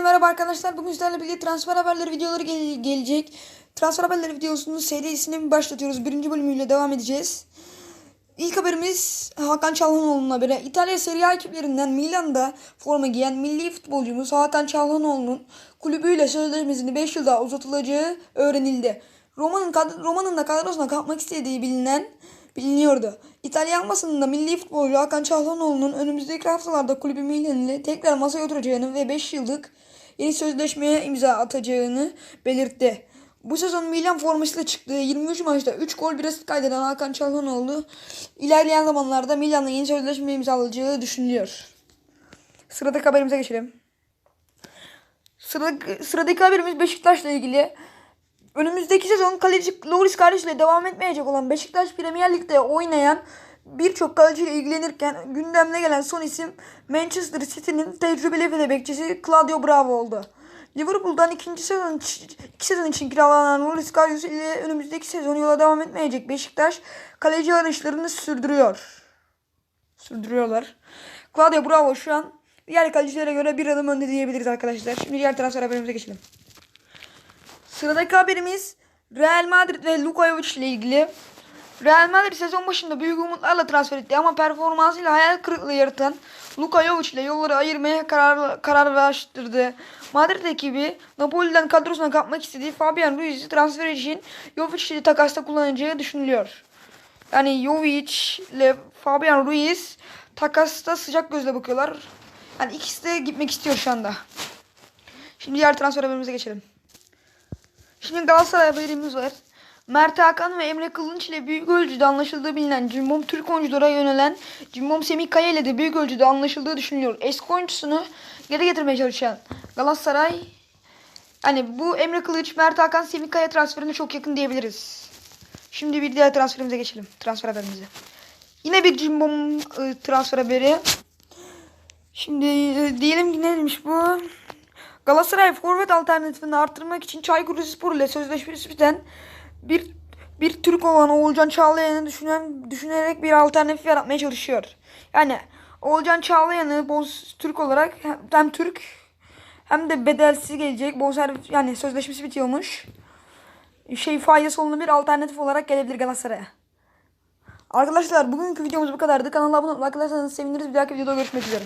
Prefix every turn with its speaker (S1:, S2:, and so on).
S1: merhaba arkadaşlar. Bugün sizlerle birlikte transfer haberleri videoları gel- gelecek. Transfer haberleri videosunun serisini başlatıyoruz. Birinci bölümüyle devam edeceğiz. İlk haberimiz Hakan Çalhanoğlu'nun haberi. İtalya Serie A ekiplerinden Milan'da forma giyen milli futbolcumuz Hakan Çalhanoğlu'nun kulübüyle sözleşmesini 5 yıl daha uzatılacağı öğrenildi. Roma'nın Roma'nın da kadrosuna katmak istediği bilinen biliniyordu. İtalyan basınında milli futbolcu Hakan Çalhanoğlu'nun önümüzdeki haftalarda kulübü Milan ile tekrar masaya oturacağını ve 5 yıllık yeni sözleşmeye imza atacağını belirtti. Bu sezon Milan formasıyla çıktığı 23 maçta 3 gol bir asist kaydeden Hakan Çalhanoğlu ilerleyen zamanlarda Milan'la yeni sözleşme imzalayacağı düşünülüyor. Sıradaki haberimize geçelim. Sıradaki, sıradaki haberimiz Beşiktaş'la ilgili. Önümüzdeki sezon kaleci Loris kardeş ile devam etmeyecek olan Beşiktaş Premier Lig'de oynayan birçok kaleciyle ilgilenirken gündemde gelen son isim Manchester City'nin tecrübeli ve bekçisi Claudio Bravo oldu. Liverpool'dan ikinci sezon, iki sezon için kiralanan Loris Karius ile önümüzdeki sezon yola devam etmeyecek Beşiktaş kaleci arayışlarını sürdürüyor. Sürdürüyorlar. Claudio Bravo şu an diğer kalecilere göre bir adım önde diyebiliriz arkadaşlar. Şimdi diğer transfer haberimize geçelim. Sıradaki haberimiz Real Madrid ve Luka Jovic ile ilgili. Real Madrid sezon başında büyük umutlarla transfer etti ama performansıyla hayal kırıklığı yaratan Luka Jovic ile yolları ayırmaya karar, kararlaştırdı. Madrid ekibi Napoli'den kadrosuna katmak istediği Fabian Ruiz'i transfer için Jovic ile takasta kullanacağı düşünülüyor. Yani Jovic ile Fabian Ruiz takasta sıcak gözle bakıyorlar. Yani ikisi de gitmek istiyor şu anda. Şimdi diğer transfer haberimize geçelim. Şimdi Galatasaray haberimiz var. Mert Hakan ve Emre Kılınç ile büyük ölçüde anlaşıldığı bilinen Cimbom Türk oyunculara yönelen Cimbom Semih Kaya ile de büyük ölçüde anlaşıldığı düşünülüyor. Eski oyuncusunu geri getirmeye çalışan Galatasaray hani bu Emre Kılıç, Mert Hakan, Semih Kaya transferine çok yakın diyebiliriz. Şimdi bir diğer transferimize geçelim. Transfer haberimize. Yine bir Cimbom ıı, transfer haberi. Şimdi e, diyelim ki ne demiş bu? Galatasaray forvet alternatifini arttırmak için Çaykur Rizespor ile sözleşmesi biten bir bir Türk olan Oğulcan Çağlayan'ı düşünen, düşünerek bir alternatif yaratmaya çalışıyor. Yani Oğulcan Çağlayan'ı boz Türk olarak hem, Türk hem de bedelsiz gelecek. Bonservis yani sözleşmesi bitiyormuş. Şey faydası olumlu bir alternatif olarak gelebilir Galatasaray'a. Arkadaşlar bugünkü videomuz bu kadardı. Kanala abone olmayı, like atarsanız seviniriz. Bir dahaki videoda görüşmek üzere.